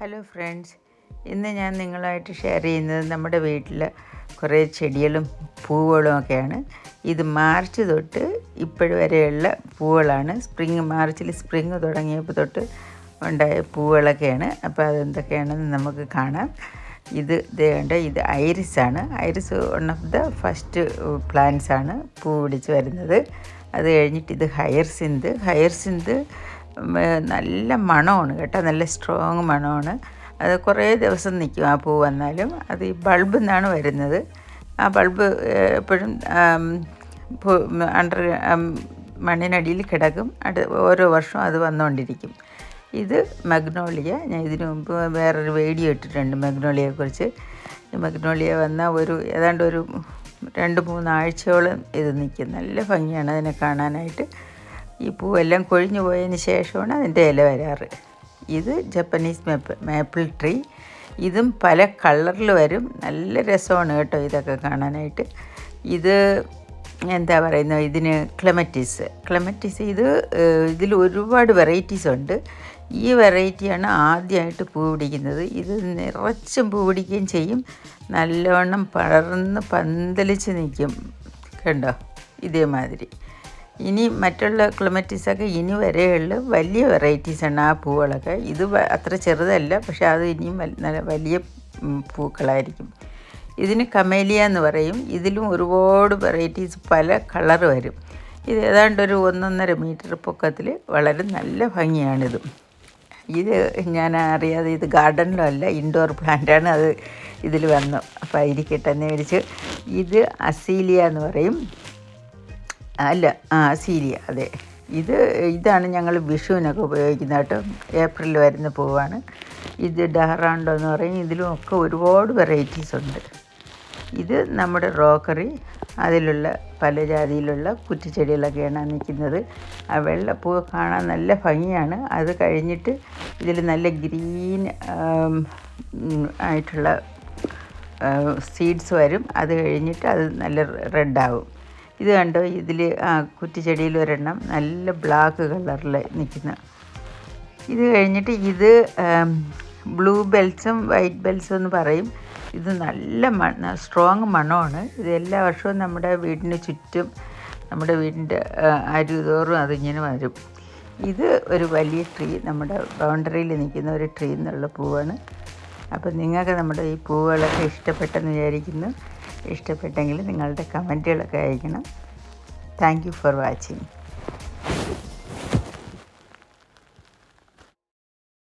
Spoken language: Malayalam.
ഹലോ ഫ്രണ്ട്സ് ഇന്ന് ഞാൻ നിങ്ങളായിട്ട് ഷെയർ ചെയ്യുന്നത് നമ്മുടെ വീട്ടിൽ കുറേ ചെടികളും പൂവുകളും ഒക്കെയാണ്. ഇത് മാർച്ച് തൊട്ട് ഇപ്പോഴ് വരെയുള്ള പൂവുകളാണ്. സ്പ്രിങ് മാർച്ചിൽ സ്പ്രിങ് തുടങ്ങിയപ്പോൾ തൊട്ട് ഉണ്ടായ പൂവുകളൊക്കെയാണ്. അപ്പോൾ അതെന്തൊക്കെയാണെന്ന് നമുക്ക് കാണാം. ഇത് ഇതേണ്ട ഇത് ഐറിസ് ആണ്. Iris one of the first plants ആണ് പൂ പിടിച്ച് വരുന്നത്. അത് കഴിഞ്ഞിട്ട് ഇത് ഹയർസിന്ത് ഹയർസിന്ത് നല്ല മണമാണ് കേട്ടോ. നല്ല സ്ട്രോങ് മണമാണ്. അത് കുറേ ദിവസം നിൽക്കും ആ പൂ വന്നാലും. അത് ഈ ബൾബിൽ നിന്നാണ് വരുന്നത്. ആ ബൾബ് എപ്പോഴും അണ്ടർ മണ്ണിനടിയിൽ കിടക്കും. അത് ഓരോ വർഷവും അത് വന്നുകൊണ്ടിരിക്കും ഇത് മഗ്നോളിയ ഞാൻ ഇതിനു മുമ്പ് വേറൊരു വീഡിയോ ഇട്ടിട്ടുണ്ട് മഗ്നോളിയെക്കുറിച്ച് മഗ്നോളിയ വന്ന ഒരു ഏതാണ്ട് ഒരു രണ്ട് മൂന്നാഴ്ചയോളം ഇത് നിൽക്കും നല്ല ഭംഗിയാണ് അതിനെ കാണാനായിട്ട്. ഈ പൂവെല്ലാം കൊഴിഞ്ഞു പോയതിന് ശേഷമാണ് അതിന്റെ ഇല വരാറ്. ഇത് ജപ്പനീസ് മേപ്പ് മേപ്പിൾ ട്രീ ഇതും പല കളറിൽ വരും. നല്ല രസമാണ് കേട്ടോ ഇതൊക്കെ കാണാനായിട്ട്. ഇത് എന്താ പറയുന്നത്? ഇതിന് ക്ലമറ്റിസ് ക്ലമറ്റിസ് ഇത് ഇതിൽ ഒരുപാട് വെറൈറ്റീസ് ഉണ്ട്. ഈ വെറൈറ്റിയാണ് ആദ്യമായിട്ട് പൂ പിടിക്കുന്നത്. ഇത് നിറച്ചും പൂ പിടിക്കുകയും ചെയ്യും. നല്ലവണ്ണം പടർന്ന് പന്തലിച്ച് നിൽക്കും. കണ്ടോ? ഇതേമാതിരി. ഇനി മറ്റുള്ള ക്ലിമറ്റീസൊക്കെ ഇനി വരെയുള്ള വലിയ വെറൈറ്റീസാണ് ആ പൂവുകളൊക്കെ ഇത് അത്ര ചെറുതല്ല പക്ഷെ അത് ഇനിയും നല്ല വലിയ പൂക്കളായിരിക്കും. ഇതിന് കമേലിയ എന്ന് പറയും. ഇതിലും ഒരുപാട് വെറൈറ്റീസ് പല കളർ വരും. ഇത് ഏതാണ്ട് ഒരു ഒന്നൊന്നര മീറ്റർ പൊക്കത്തിൽ വളരെ നല്ല ഭംഗിയാണിത്. ഇത് ഞാൻ അറിയാതെ ഇത് ഗാർഡനിലോ അല്ല ഇൻഡോർ പ്ലാന്റാണ് അത് ഇതിൽ വന്നു. അപ്പോൾ ഇരിക്കട്ടെ എന്ന് വിളിച്ച് ഇത് അസീലിയ എന്ന് പറയും. അല്ല ആ സീരിയ അതെ. ഇത് ഇതാണ് ഞങ്ങൾ വിഷുവിനൊക്കെ ഉപയോഗിക്കുന്നത് കേട്ടോ. ഏപ്രിൽ വരുന്ന പൂവാണ്. ഇത് ഡഹറാണ്ടോ എന്ന് പറയും. ഇതിലും ഒക്കെ ഒരുപാട് വെറൈറ്റീസ് ഉണ്ട്. ഇത് നമ്മുടെ റോക്കറി അതിലുള്ള പല ജാതിയിലുള്ള കുറ്റിച്ചെടികളൊക്കെയാണ് നിൽക്കുന്നത്. ആ വെള്ളപ്പൂ കാണാൻ നല്ല ഭംഗിയാണ്. അത് കഴിഞ്ഞിട്ട് ഇതിൽ നല്ല ഗ്രീൻ ആയിട്ടുള്ള സീഡ്സ് വരും. അത് കഴിഞ്ഞിട്ട് അത് നല്ല റെഡാവും. ഇത് കണ്ടോ? ഇതിൽ ആ കുറ്റിച്ചെടിയിൽ ഒരെണ്ണം നല്ല ബ്ലാക്ക് കളറിൽ നിൽക്കുന്ന. ഇത് കഴിഞ്ഞിട്ട് ഇത് ബ്ലൂ ബെൽസും വൈറ്റ് ബെൽസും എന്ന് പറയും. ഇത് നല്ല മണ്ണ സ്ട്രോങ് മണമാണ്. ഇത് എല്ലാ വർഷവും നമ്മുടെ വീടിന് ചുറ്റും നമ്മുടെ വീടിന്റെ അരുതോറും അതിങ്ങനെ വരും. ഇത് ഒരു വലിയ ട്രീ നമ്മുടെ ബൗണ്ടറിയിൽ നിൽക്കുന്ന ഒരു ട്രീ എന്നുള്ള പൂവാണ്. അപ്പം നിങ്ങൾക്ക് നമ്മുടെ ഈ പൂവുകളൊക്കെ ഇഷ്ടപ്പെട്ടെന്ന് വിചാരിക്കുന്നു. ഇഷ്ടപ്പെട്ടെങ്കിൽ നിങ്ങളുടെ കമന്റുകളൊക്കെ അയക്കണം. Thank you for watching.